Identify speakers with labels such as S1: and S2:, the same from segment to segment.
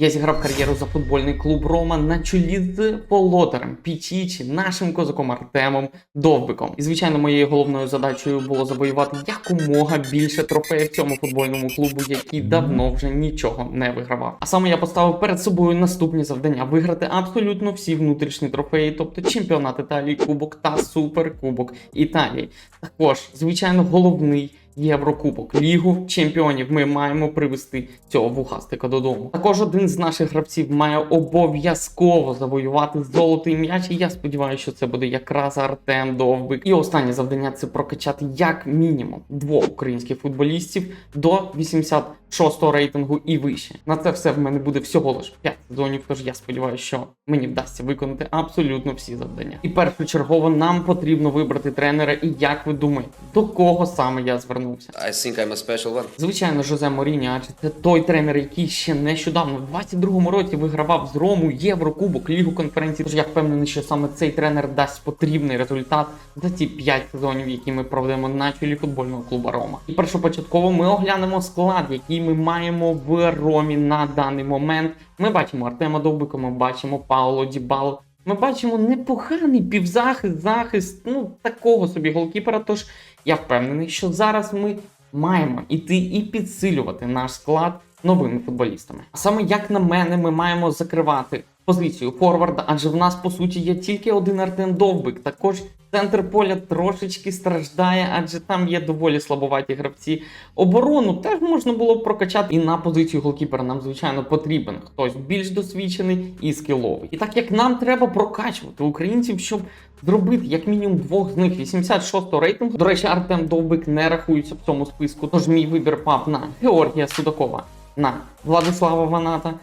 S1: Я зіграв кар'єру за футбольний клуб Рома на чолі з володарем Пічічі, нашим козаком Артемом Довбиком. І звичайно, моєю головною задачею було завоювати якомога більше трофеїв цьому футбольному клубу, який давно вже нічого не вигравав. А саме я поставив перед собою наступні завдання: виграти абсолютно всі внутрішні трофеї, тобто чемпіонат Італії, Кубок та Суперкубок Італії. Також, звичайно, головний. Єврокубок Лігу чемпіонів ми маємо привести цього вухастика додому. Також один з наших гравців має обов'язково завоювати золотий м'яч. І я сподіваюся, що це буде якраз Артем Довбик. І останнє завдання це прокачати як мінімум двох українських футболістів до 86-го рейтингу і вище. На це все в мене буде всього лише 5 сезонів. Тож я сподіваюся, що мені вдасться виконати абсолютно всі завдання. І першочергово нам потрибно вибрати тренера. І як ви думаєте, до кого саме я звернувся?
S2: I think I'm a special one.
S1: Звичайно, Жозе Моріні, адже це той тренер, який ще нещодавно, в 22-му році, вигравав з Рому Єврокубок, Лігу конференції. Тож я впевнений, що саме цей тренер дасть потрібний результат за ці 5 сезонів, які ми проведемо на чолі футбольного клубу Рома. І першопочатково ми оглянемо склад, який ми маємо в Ромі на даний момент. Ми бачимо Артема Довбика, ми бачимо Пауло Дібало. Ми бачимо непоганий півзахист, захист, ну такого собі голкіпера. Тож я впевнений, що зараз ми маємо іти і підсилювати наш склад новими футболістами. А саме як на мене, ми маємо закривати позицію форварда, адже в нас по суті є тільки один Артем Довбик. Також центр поля трошечки страждає, адже там є доволі слабоваті гравці. Оборону теж можна було б прокачати. І на позицію голкіпера нам, звичайно, потрібен хтось більш досвідчений і скіловий. І так як нам треба прокачувати українців, щоб зробити як мінімум двох з них 86 рейтингу. До речі, Артем Довбик не рахується в цьому списку. Тож мій вибір пав на Георгія Судакова, на Владислава Ваната.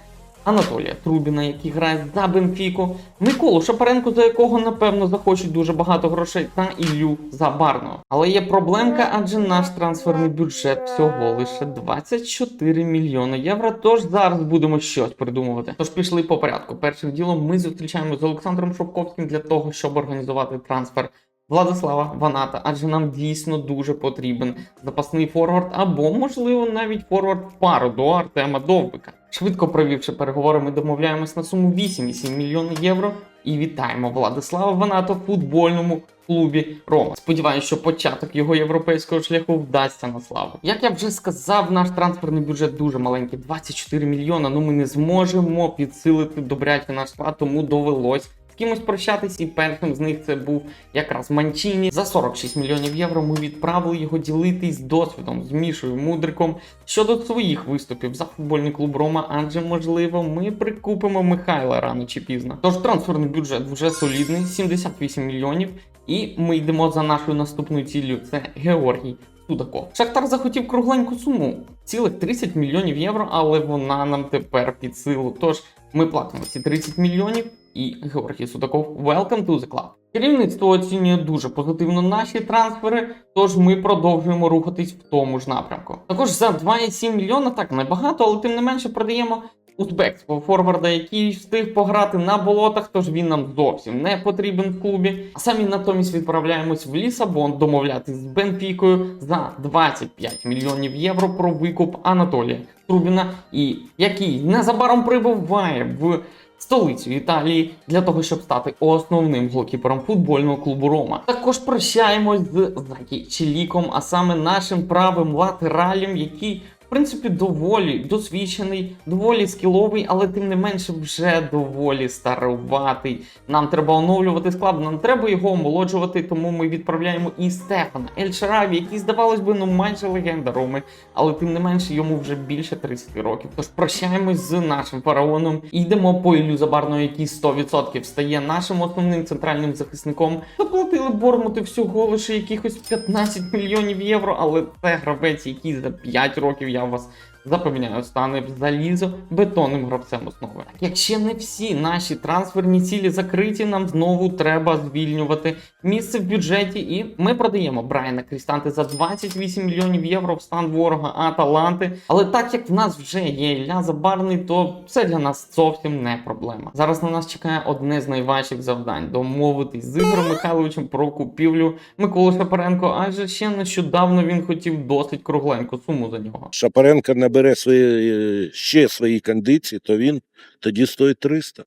S1: Анатолія Трубіна, який грає за Бенфіку, Миколу Шапаренко, за якого напевно захочуть дуже багато грошей, та Іллю Забарного. Але є проблемка, адже наш трансферний бюджет всього лише 24 мільйони євро. Тож зараз будемо щось придумувати. Тож пішли по порядку. Першим ділом ми зустрічаємо з Олександром Шовковським для того, щоб організувати трансфер. Владислава Ваната, адже нам дійсно дуже потрібен запасний форвард, або, можливо, навіть форвард пару до Артема Довбика. Швидко провівши переговори, ми домовляємось на суму 8,7 мільйонів євро і вітаємо Владислава Ваната в футбольному клубі Рома. Сподіваюся, що початок його європейського шляху вдасться на славу. Як я вже сказав, наш трансферний бюджет дуже маленький 24 мільйона. Ну ми не зможемо підсилити добряче наш склад, тому довелось. Кимось прощатись, і першим з них це був якраз Манчіні. За 46 мільйонів євро ми відправили його ділитись досвідом з Мішою Мудриком щодо своїх виступів за футбольний клуб Рома, адже можливо ми прикупимо Михайла рано чи пізно. Тож трансферний бюджет вже солідний, 78 мільйонів. І ми йдемо за нашою наступною ціллю. Це Георгій Судаков. Шахтар захотів кругленьку суму, цілих 30 мільйонів євро, але вона нам тепер під силу. Тож ми платимо ці 30 мільйонів. І Георгій Судаков, welcome to the club. Керівництво оцінює дуже позитивно наші трансфери, тож ми продовжуємо рухатись в тому ж напрямку. Також за 2,7 мільйона, так небагато, але тим не менше продаємо узбекського форварда, який встиг пограти на болотах, тож він нам зовсім не потрібен в клубі. А самі натомість відправляємось в Лісабон домовлятись з Бенфікою за 25 мільйонів євро про викуп Анатолія Трубіна, і який незабаром прибуває в столицю Італії для того, щоб стати основним голкіпером футбольного клубу Рома. Також прощаємось з Закі Чіліком, а саме нашим правим латералем, який. В принципі, доволі досвідчений, доволі скіловий, але тим не менше вже доволі старуватий. Нам треба оновлювати склад, нам треба його омолоджувати, тому ми відправляємо і Стефана Ель Шараві, який, здавалось би, ну майже легенда Роми, але тим не менше йому вже більше 30 років. Тож прощаємось з нашим фараоном йдемо по Іллю Забарного, який 100% стає нашим основним центральним захисником. Заплатили Бормути всього лише якихось 15 мільйонів євро, але це гравець, який за 5 років я вас запевняю, стане залізо бетонним гравцем основи. Так, як ще не всі наші трансферні цілі закриті, нам знову треба звільнювати місце в бюджеті, і ми продаємо Брайана Крістанти за 28 мільйонів євро в стан ворога Аталанти. Але так як в нас вже є Ілля Забарний, то це для нас зовсім не проблема. Зараз на нас чекає одне з найважчих завдань домовитись з Ігорем Михайловичем про купівлю Миколи Шапаренко, адже ще нещодавно він хотів досить кругленьку суму за нього.
S3: Шапаренко не
S2: набере свої, е, ще свої кондиції, то він тоді стоїть 300.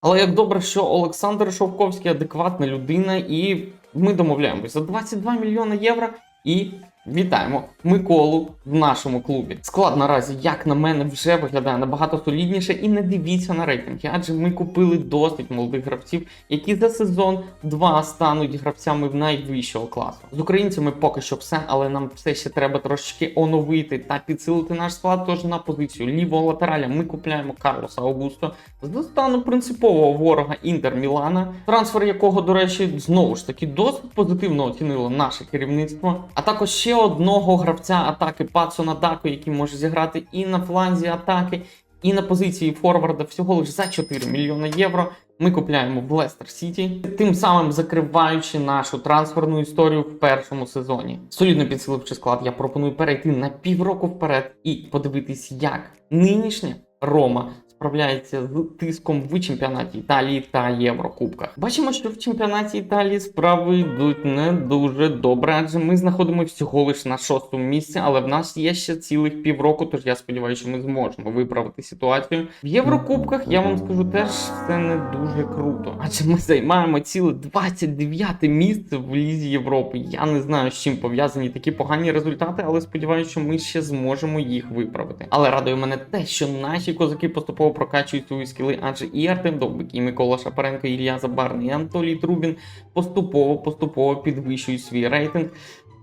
S1: Але як добре, що Олександр Шовковський адекватна людина, і ми домовляємося за 22 мільйони євро. І вітаємо Миколу в нашому клубі. Склад наразі, як на мене, вже виглядає набагато солідніше. І не дивіться на рейтинги, адже ми купили досить молодих гравців, які за сезон 2 стануть гравцями в найвищого класу. З українцями поки що все, але нам все ще треба трошечки оновити та підсилити наш склад. Тож на позицію лівого латераля ми купляємо Карлоса Аугусто з стану принципового ворога Інтер Мілана, трансфер якого, до речі, знову ж таки досить позитивно оцінило наше керівництво. А також ще одного гравця атаки Пацона Дако, який може зіграти і на фланзі атаки, і на позиції форварда всього лише за 4 мільйони євро. Ми купляємо в Лестер Сіті, тим самим закриваючи нашу трансферну історію в першому сезоні. Солідно підсиливши склад, я пропоную перейти на півроку вперед і подивитись, як нинішня Рома справляється з тиском в чемпіонаті Італії та Єврокубках. Бачимо, що в чемпіонаті Італії справи йдуть не дуже добре, адже ми знаходимося всього лише на шостому місці, але в нас є ще цілих півроку, тож я сподіваюся, що ми зможемо виправити ситуацію. В Єврокубках я вам скажу теж все не дуже круто, адже ми займаємо ціле 29 місце в Лізі Європи. Я не знаю, з чим пов'язані такі погані результати, але сподіваюся, що ми ще зможемо їх виправити. Але радує мене те, що наші козаки поступово прокачують свої скіли, адже і Артем Довбик, і Микола Шапаренко, і Ілля Забарний, і Анатолій Трубін поступово поступово підвищують свій рейтинг.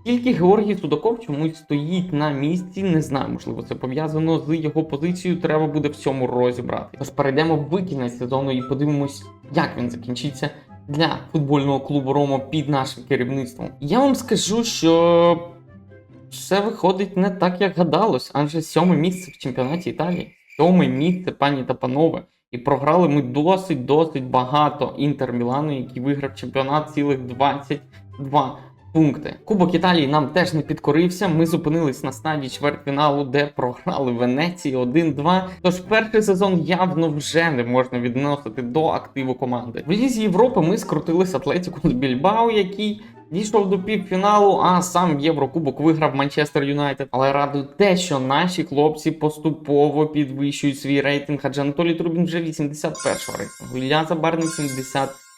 S1: Тільки Георгій Судаков чомусь стоїть на місці. Не знаю, можливо, це пов'язано з його позицією. Треба буде в цьому розібрати. Тож перейдемо в кінець сезону і подивимось, як він закінчиться для футбольного клубу Рома під нашим керівництвом. Я вам скажу, що все виходить не так, як гадалось, адже сьоме місце в чемпіонаті Італії. Сьоме місце, пані та панове. І програли ми досить досить багато інтер Мілану, який виграв чемпіонат цілих 22 пункти. Кубок Італії нам теж не підкорився. Ми зупинились на стадії чвертьфіналу, де програли Венеції 1-2. Тож перший сезон явно вже не можна відносити до активу команди. В Лізі Європи ми скрутили з Атлетіку з Більбао, який дійшов до півфіналу, а сам Єврокубок виграв Манчестер Юнайтед. Але радує те, що наші хлопці поступово підвищують свій рейтинг, адже Анатолій Трубін вже 81-го рейтингу. Ілля Забарний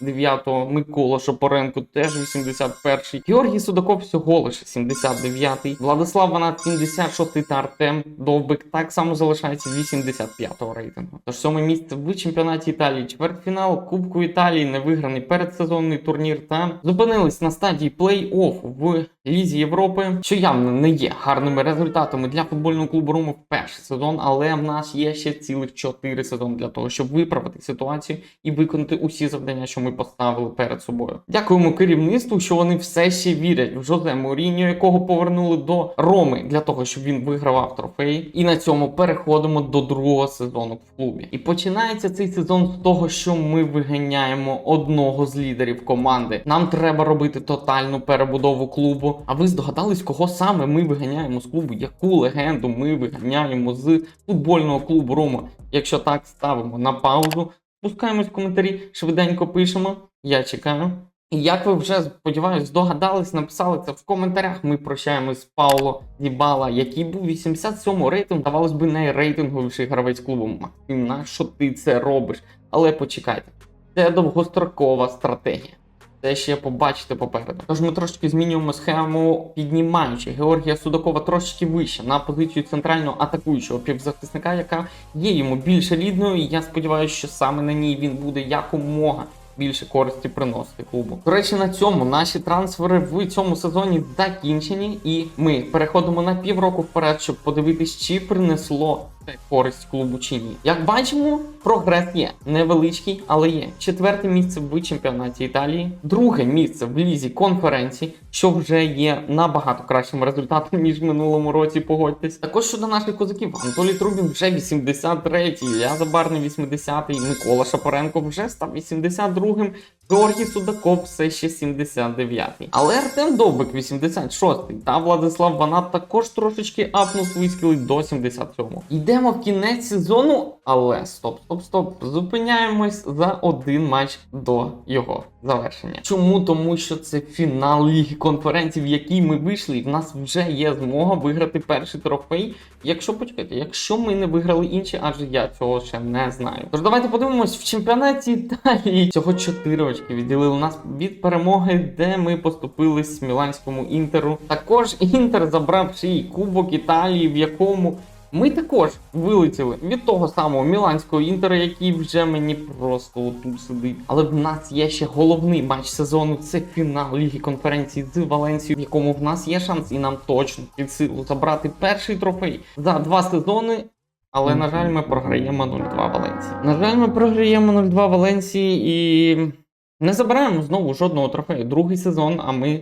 S1: 79-го, Микола Шопоренко теж 81-й. Георгій Судаков всього лише 79-й. Владислав Ванат 76-й та Артем Довбик так само залишається 85-го рейтингу. Тож сьоме місце в чемпіонаті Італії, чвертьфінал Кубку Італії, невиграний передсезонний турнір та зупинились на стадії плей-офф в Лізі Європи, що явно не є гарними результатами для футбольного клубу Рома в перший сезон, але в нас є ще цілих 4 сезони для того, щоб виправити ситуацію і виконати усі завдання, що ми поставили перед собою. Дякуємо керівництву, що вони все ще вірять в Жозе Моріньо, якого повернули до Роми для того, щоб він вигравав трофеї. І на цьому переходимо до другого сезону в клубі. І починається цей сезон з того, що ми виганяємо одного з лідерів команди. Нам треба робити тотальну перебудову клубу. А ви здогадались, кого саме ми виганяємо з клубу? Яку легенду ми виганяємо з футбольного клубу Рома? Якщо так, ставимо на паузу, спускаємось в коментарі, швиденько пишемо. Я чекаю. Як ви вже сподіваюсь, здогадались, написали це в коментарях. Ми прощаємось з Пауло Дібала, який був 87-му рейтинг, давалось би, найрейтинговіший гравець клубу. Максим, на що ти це робиш? Але почекайте, це довгострокова стратегія. Це ще побачите попереду. Тож ми трошки змінюємо схему, піднімаючи Георгія Судакова трошки вище на позицію центрального атакуючого півзахисника, яка є йому більш рідною. І я сподіваюся, що саме на ній він буде якомога більше користі приносити клубу. До речі, на цьому наші трансфери в цьому сезоні закінчені, і ми переходимо на півроку вперед, щоб подивитись, чи принесло користь клубу чи ні. Як бачимо, прогрес є невеличкий, але є. Четверте місце в чемпіонаті Італії, друге місце в лізі конференції, що вже є набагато кращим результатом ніж в минулому році. Погодьтесь. Також щодо наших козаків, Анатолій Трубін вже 83-й, Ілля Забарний 80-й, Микола Шапоренко вже став 82-м. Георгій Судаков все ще 79-й. Але Артем Довбик 86-й та Владислав Ванат також трошечки апнув свої скіли до 77-го. Йде йдемо в кінець сезону, але стоп, стоп, стоп. Зупиняємось за один матч до його завершення. Чому? Тому що це фінал Ліги конференцій, в якій ми вийшли, і в нас вже є змога виграти перший трофей. Якщо почекайте, якщо ми не виграли інші, адже я цього ще не знаю. Тож давайте подивимось в чемпіонаті Італії. Цього 4 очки відділили нас від перемоги, де ми поступились міланському інтеру. Також інтер забрав ще й Кубок Італії, в якому. Ми також вилетіли від того самого міланського інтера, який вже мені просто отут сидить. Але в нас є ще головний матч сезону. Це фінал Ліги конференції з Валенцією, в якому в нас є шанс, і нам точно під силу забрати перший трофей за два сезони. Але на жаль, ми програємо 0-2 Валенції. На жаль, ми програємо 0-2 Валенції і не забираємо знову жодного трофею. Другий сезон, а ми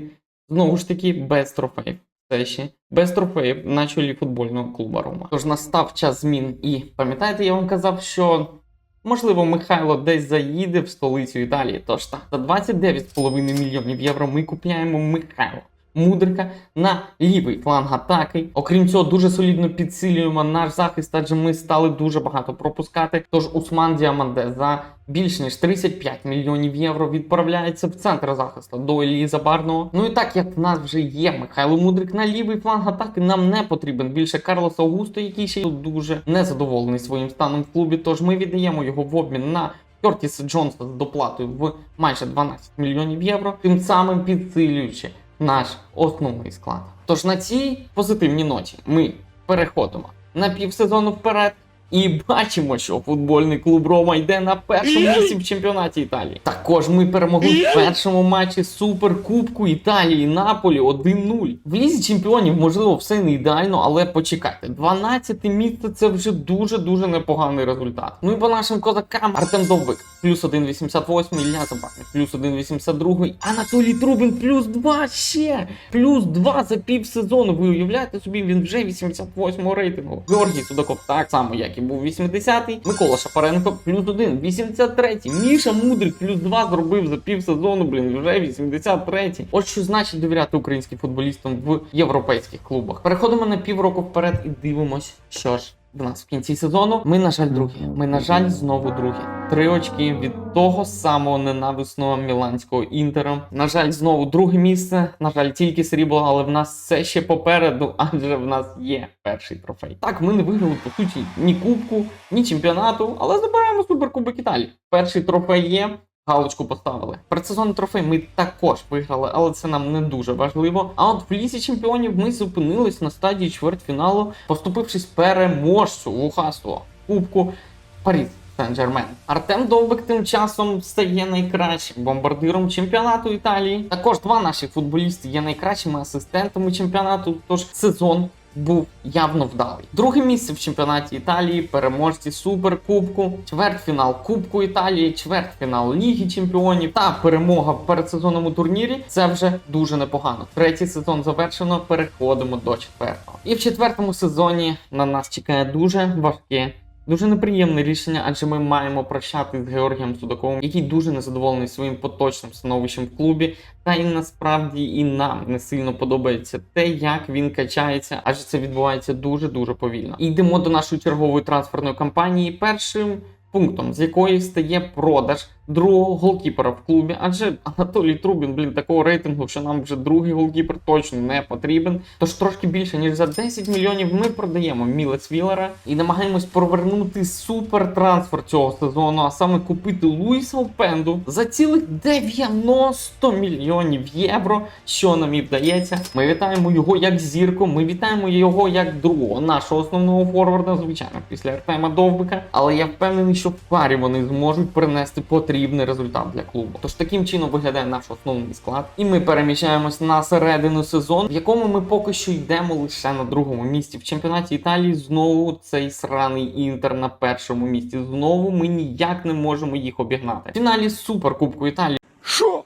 S1: знову ж таки без трофеїв. Це без трофеїв на чолі футбольного клуба Рома. Тож настав час змін. І пам'ятаєте, я вам казав, що можливо Михайло десь заїде в столицю Італії. Тож так, за 29,5 мільйонів євро ми купляємо Михайло. Мудрика на лівий фланг атаки. Окрім цього, дуже солідно підсилюємо наш захист, адже ми стали дуже багато пропускати. Тож Усман Діаманде за більш ніж 35 мільйонів євро відправляється в центр захисту до Еліза Барного. Ну і так як в нас вже є Михайло Мудрик на лівий фланг атаки, нам не потрібен більше Карлос Аугусто, який ще й дуже незадоволений своїм станом в клубі. Тож ми віддаємо його в обмін на. Кертіса Джонса з доплатою в майже 12 мільйонів євро, тим самим підсилюючи наш основний склад. Тож на цій позитивній ноті ми переходимо на півсезону вперед. І бачимо, що футбольний клуб Рома йде на першому місці в чемпіонаті Італії. Також ми перемогли в першому матчі Суперкубку Італії Наполі 1-0. В лізі чемпіонів, можливо, все не ідеально, але почекайте. 12 місце це вже дуже дуже непоганий результат. Ну і по нашим козакам Артем Довбик плюс 1,88, Ілля Забарник плюс 1,82, Анатолій Трубін плюс 2 ще. Плюс 2 за півсезону. Ви уявляєте собі, він вже 88 рейтингу. Георгій Судаков так само, як і був 80-й. Микола Шапаренко плюс 1, 83-й. Міша Мудрик плюс 2 зробив за півсезону, блін, вже 83-й. От що значить довіряти українським футболістам в європейських клубах. Переходимо на півроку вперед і дивимось, що ж. В нас в кінці сезону ми, на жаль, другі. Ми, на жаль, знову другі. Три очки від того самого ненависного міланського інтеру. На жаль, знову друге місце. На жаль, тільки срібло, але в нас все ще попереду, адже в нас є перший трофей. Так, ми не виграли по суті ні кубку, ні чемпіонату, але забираємо суперкубок Італії. Перший трофей є. Галочку поставили. Предсезонний трофей ми також виграли, але це нам не дуже важливо. А от в лісі чемпіонів ми зупинились на стадії чвертьфіналу, поступившись переможцю Лухасу Кубку Паріз Сен-Жермен. Артем Довбик тим часом стає найкращим бомбардиром чемпіонату Італії. Також два наші футболісти є найкращими асистентами чемпіонату. Тож сезон був явно вдалий. Друге місце в чемпіонаті Італії, переможці Суперкубку, чвертьфінал Кубку Італії, чвертьфінал Ліги Чемпіонів та перемога в передсезонному турнірі. Це вже дуже непогано. Третій сезон завершено. Переходимо до четвертого. І в четвертому сезоні на нас чекає дуже важке. Дуже неприємне рішення, адже ми маємо прощати з Георгієм Судаковим, який дуже незадоволений своїм поточним становищем в клубі. Та й насправді і нам не сильно подобається те, як він качається, адже це відбувається дуже дуже повільно. Йдемо до нашої чергової трансферної кампанії. Першим пунктом, з якої стає продаж другого голкіпера в клубі, адже Анатолій Трубін, блін, такого рейтингу, що нам вже другий голкіпер точно не потрібен. Тож трошки більше ніж за 10 мільйонів ми продаємо Мілець Віллера і намагаємось провернути супер трансфер цього сезону, а саме купити Луїса Опенду за цілих 90 мільйонів євро. Що нам і вдається. Ми вітаємо його як зірку. Ми вітаємо його як другого нашого основного форварда, звичайно, після Артема Довбика. Але я впевнений, що в парі вони зможуть принести потрібний результат для клубу. Тож таким чином виглядає наш основний склад. І ми переміщаємось на середину сезону, в якому ми поки що йдемо лише на другому місці в чемпіонаті Італії. Знову цей сраний інтер на першому місці. Знову ми ніяк не можемо їх обігнати. В фіналі Суперкубку Італії.
S2: Що?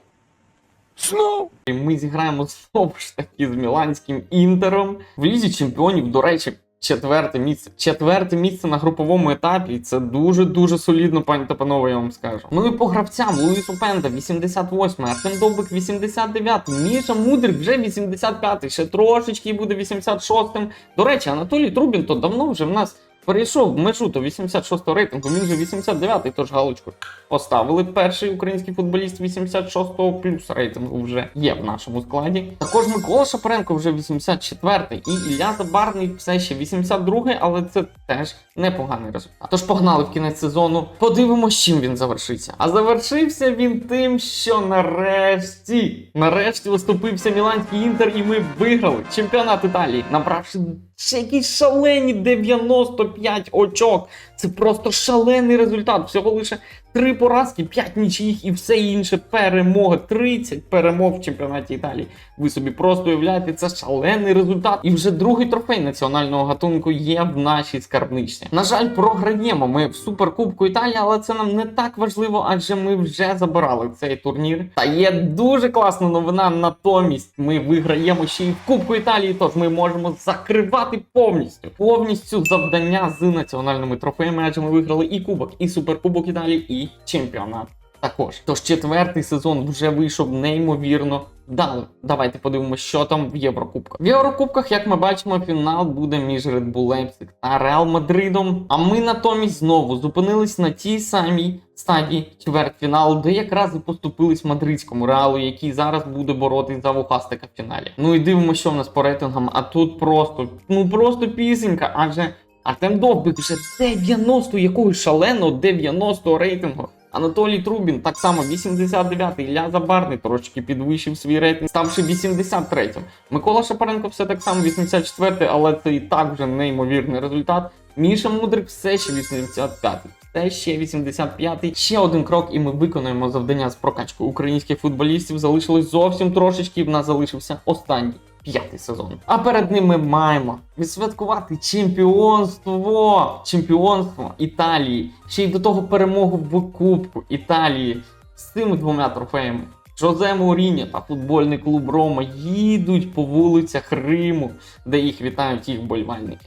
S2: Знов?
S1: Ми зіграємо знову ж таки з міланським інтером. В лізі чемпіонів, до речі, четверте місце. Четверте місце на груповому етапі. Це дуже дуже солідно, пані та панове, я вам скажу. Ну і по гравцям Луїс Опенда 88, Артем Довбик 89, Міша Мудрик вже 85, ще трошечки буде 86. До речі, Анатолій Трубін то давно вже в нас перейшов межу до 86-го рейтингу, він же 89-й, тож галочку поставили. Перший український футболіст 86-го плюс рейтингу вже є в нашому складі. Також Микола Шапаренко вже 84-й, і Ілля Забарний все ще 82-й, але це теж непоганий результат. Тож погнали в кінець сезону. Подивимось, чим він завершиться. А завершився він тим, що нарешті, нарешті виступився Міланський інтер, і ми виграли чемпіонат Італії, набравши ще якісь шалені 95 очок. Це просто шалений результат. Всього лише три поразки, 5 нічиїх і все інше перемоги. 30 перемог в чемпіонаті Італії. Ви собі просто уявляєте, це шалений результат. І вже другий трофей національного гатунку є в нашій скарбничці. На жаль, програємо ми в суперкубку Італії, але це нам не так важливо, адже ми вже забирали цей турнір. Та є дуже класна новина. Натомість ми виграємо ще й в Кубку Італії, тож ми можемо закривати повністю повністю завдання з національними трофеями, адже ми виграли і Кубок, і Суперкубок Італії, і чемпіонат. Також тож четвертий сезон вже вийшов неймовірно вдало. Давайте подивимося, що там в Єврокубках. В Єврокубках, як ми бачимо, фінал буде між Red Bull Leipzig та Реал Мадридом. А ми натомість знову зупинились на тій самій стадії чвертьфіналу, де якраз і поступились мадридському реалу, який зараз буде боротись за вухастика в фіналі. Ну і дивимося, що в нас по рейтингам. А тут просто, ну просто пісенька, адже Артем Довбик вже 90 якогось шаленого 90 рейтингу. Анатолій Трубін так само 89-й, Ілля Забарний трошки підвищив свій рейтинг, ставши 83-м. Микола Шапаренко все так само 84-й, але це і так вже неймовірний результат. Міша Мудрик все ще 85-й. Це ще 85-й. Ще один крок, і ми виконаємо завдання з прокачкою українських футболістів. Залишилось зовсім трошечки. В нас залишився останній п'ятий сезон. А перед ним ми маємо відсвяткувати чемпіонство, чемпіонство Італії. Ще й до того перемогу в Кубку Італії з цими двома трофеями. Жозе Моріньо та футбольний клуб Рома їдуть по вулицях Риму, де їх вітають їх болівальники.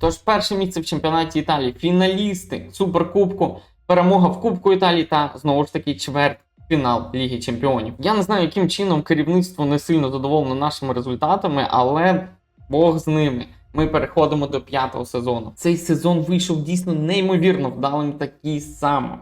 S1: Тож перше місце в чемпіонаті Італії, фіналісти Суперкубку, перемога в Кубку Італії та знову ж таки чверть. Фінал Ліги Чемпіонів. Я не знаю, яким чином керівництво не сильно задоволено нашими результатами, але Бог з ними. Ми переходимо до п'ятого сезону. Цей сезон вийшов дійсно неймовірно вдалим, такий само,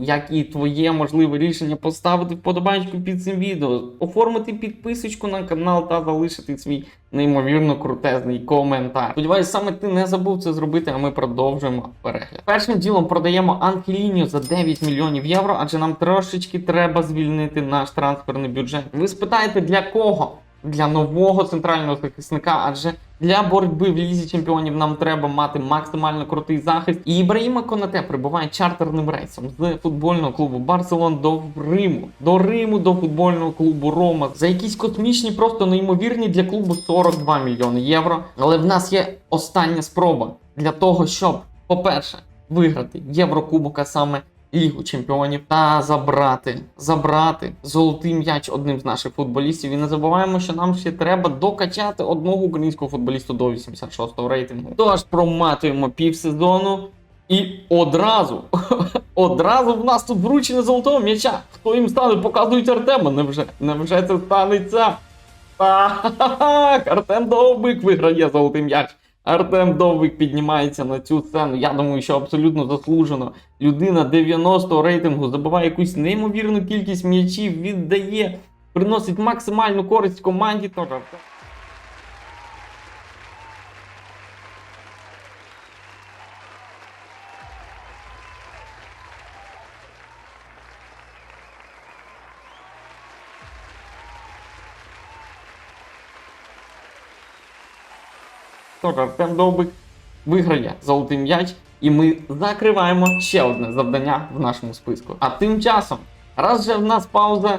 S1: як і твоє можливе рішення поставити вподобайку під цим відео, оформити підписочку на канал та залишити свій неймовірно крутезний коментар. Сподіваюсь, саме ти не забув це зробити, а ми продовжуємо перегляд. Першим ділом продаємо Анхелінію за 9 мільйонів євро, адже нам трошечки треба звільнити наш трансферний бюджет. Ви спитаєте, для кого? Для нового центрального захисника, адже для боротьби в лізі чемпіонів нам треба мати максимально крутий захист. І Ібраїма Конате прибуває чартерним рейсом з футбольного клубу Барселон до Риму, до Риму, до футбольного клубу Рома за якісь космічні, просто неймовірні для клубу 42 мільйони євро. Але в нас є остання спроба для того, щоб, по-перше, виграти Єврокубок, а саме Лігу чемпіонів та забрати, забрати золотий м'яч одним з наших футболістів. І не забуваємо, що нам ще треба докачати одного українського футболіста до 86-го рейтингу. Тож проматуємо півсезону. І одразу, одразу в нас тут вручення золотого м'яча. Хто їм стане? Показують Артема. Невже? Невже це станеться? Так, Артем Довбик виграє золотий м'яч. Артем Довбик піднімається на цю сцену. Я думаю, що абсолютно заслужено. Людина 90 рейтингу забиває якусь неймовірну кількість м'ячів, віддає, приносить максимальну користь команді. Тож Артем Довбик виграє золотий м'яч, і ми закриваємо ще одне завдання в нашому списку. А тим часом, раз вже в нас пауза,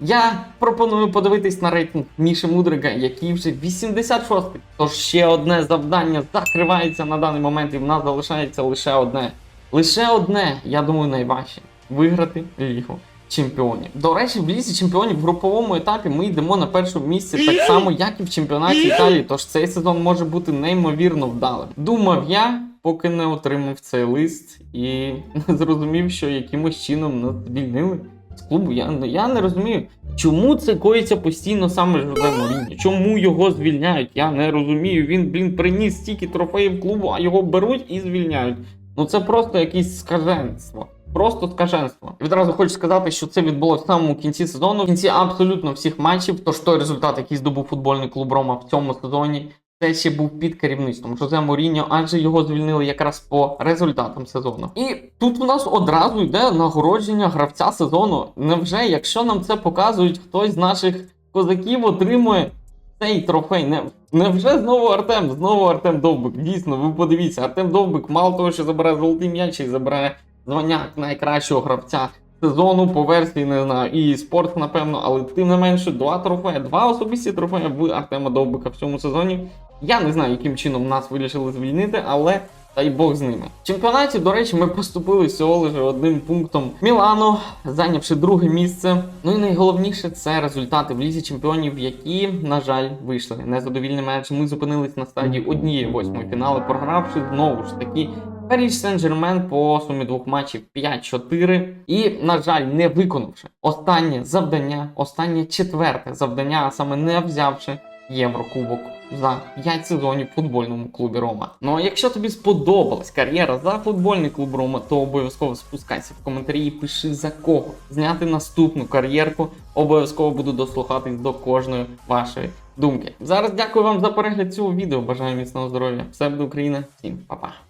S1: я пропоную подивитись на рейтинг Міші Мудрига, який вже 86-й. Тож ще одне завдання закривається на даний момент, і в нас залишається лише одне. Лише одне, я думаю, найважче виграти Лігу чемпіонів. До речі, в лізі чемпіонів в груповому етапі ми йдемо на першому місці, так само, як і в чемпіонаті Італії. Тож цей сезон може бути неймовірно вдалим. Думав я, поки не отримав цей лист і зрозумів, що якимось чином нас звільнили з клубу. Я, ну, я не розумію, чому це коїться постійно саме Жозе Моріньо? Чому його звільняють? Я не розумію. Він, блін, приніс стільки трофеїв клубу, а його беруть і звільняють. Ну це просто якесь скаженство. Просто скаженство. І Відразу хочу сказати, що це відбулося в самому кінці сезону, в кінці абсолютно всіх матчів. Тож той результат, який здобув футбольний клуб Рома в цьому сезоні, це ще був під керівництвом Жозе Моріньо, адже його звільнили якраз по результатам сезону. І тут у нас одразу йде нагородження гравця сезону. Невже, якщо нам це показують, хтось з наших козаків отримує цей трофей? Не, невже знову Артем? Знову Артем Довбик. Дійсно, ви подивіться, Артем Довбик мало того, що забирає золотий м'яч, й забирає звання найкращого гравця сезону по версії, не знаю, і спорт, напевно, але тим не менше, два трофеї, два особисті трофеї в Артема Довбика в цьому сезоні. Я не знаю, яким чином нас вирішили звільнити, але та й Бог з ними. В чемпіонаті, до речі, ми поступили всього лише одним пунктом Мілану, зайнявши друге місце. Ну і найголовніше це результати в лізі чемпіонів, які, на жаль, вийшли незадовільними, адже ми зупинились на стадії однієї восьмої фіналу, програвши знову ж таки Паріж Сен-Жермен по сумі двох матчів 5-4. І, на жаль, не виконавши останнє завдання, останнє четверте завдання, а саме не взявши Єврокубок за 5 сезонів в футбольному клубі Рома. Ну а якщо тобі сподобалась кар'єра за футбольний клуб Рома, то обов'язково спускайся в коментарі і пиши за кого зняти наступну кар'єрку. Обов'язково буду дослухатись до кожної вашої думки. Зараз дякую вам за перегляд цього відео. Бажаю міцного здоров'я. Все буде Україна. Всім па-па.